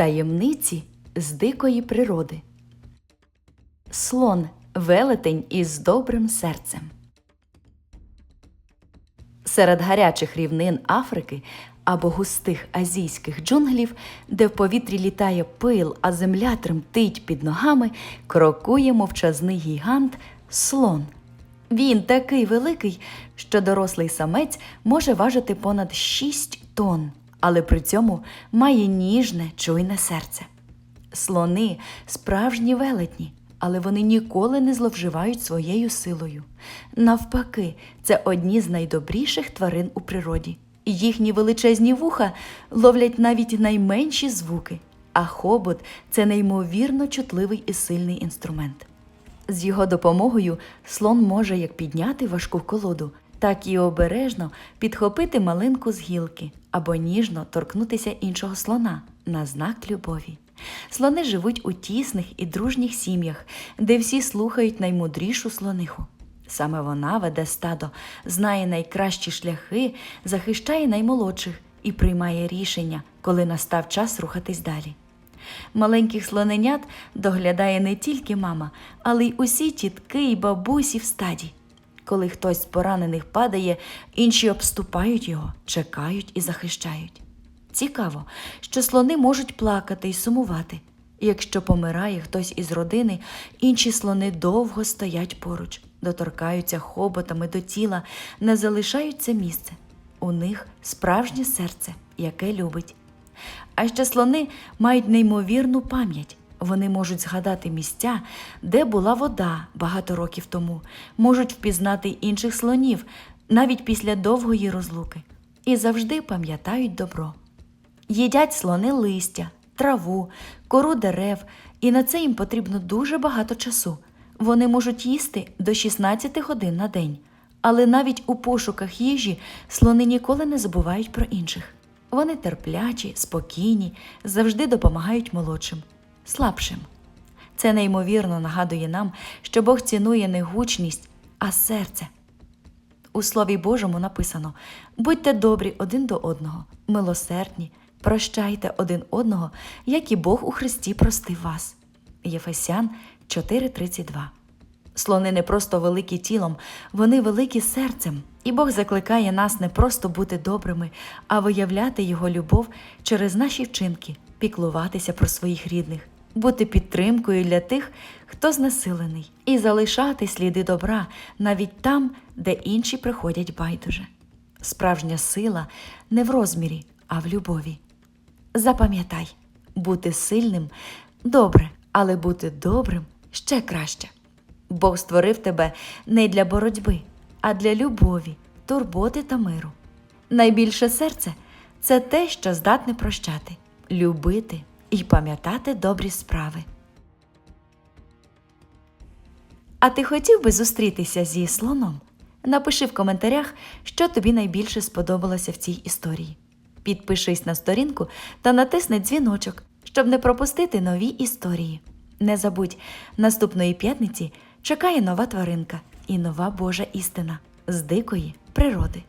Таємниці з дикої природи. Слон велетень із добрим серцем. Серед гарячих рівнин Африки або густих азійських джунглів, де в повітрі літає пил, а земля тремтить під ногами, крокує мовчазний гігант слон. Він такий великий, що дорослий самець може важити понад 6 тонн, але при цьому має ніжне, чуйне серце. Слони справжні велетні, але вони ніколи не зловживають своєю силою. Навпаки, це одні з найдобріших тварин у природі. Їхні величезні вуха ловлять навіть найменші звуки, а хобот це неймовірно чутливий і сильний інструмент. З його допомогою слон може як підняти важку колоду, так і обережно підхопити малинку з гілки або ніжно торкнутися іншого слона на знак любові. Слони живуть у тісних і дружніх сім'ях, де всі слухають наймудрішу слониху. Саме вона веде стадо, знає найкращі шляхи, захищає наймолодших і приймає рішення, коли настав час рухатись далі. Маленьких слоненят доглядає не тільки мама, але й усі тітки й бабусі в стаді. Коли хтось з поранених падає, інші обступають його, чекають і захищають. Цікаво, що слони можуть плакати й сумувати. Якщо помирає хтось із родини, інші слони довго стоять поруч, доторкаються хоботами до тіла, не залишають це місце. У них справжнє серце, яке любить. А ще слони мають неймовірну пам'ять. Вони можуть згадати місця, де була вода багато років тому, можуть впізнати інших слонів навіть після довгої розлуки, і завжди пам'ятають добро. Їдять слони листя, траву, кору дерев, і на це їм потрібно дуже багато часу. Вони можуть їсти до 16 годин на день, але навіть у пошуках їжі слони ніколи не забувають про інших. Вони терплячі, спокійні, завжди допомагають молодшим, слабшим. Це неймовірно нагадує нам, що Бог цінує не гучність, а серце. У Слові Божому написано: будьте добрі один до одного, милосердні, прощайте один одного, як і Бог у Христі простив вас. Єфесян 4:32 Слони не просто великі тілом, вони великі серцем, і Бог закликає нас не просто бути добрими, а виявляти Його любов через наші вчинки, піклуватися про своїх рідних, бути підтримкою для тих, хто знесилений, і залишати сліди добра навіть там, де інші приходять байдуже. Справжня сила не в розмірі, а в любові. Запам'ятай, бути сильним добре, але бути добрим ще краще. Бог створив тебе не для боротьби, а для любові, турботи та миру. Найбільше серце це те, що здатне прощати, любити і пам'ятати добрі справи. А ти хотів би зустрітися зі слоном? Напиши в коментарях, що тобі найбільше сподобалося в цій історії. Підпишись на сторінку та натисни дзвіночок, щоб не пропустити нові історії. Не забудь, наступної п'ятниці чекає нова тваринка і нова Божа істина з дикої природи.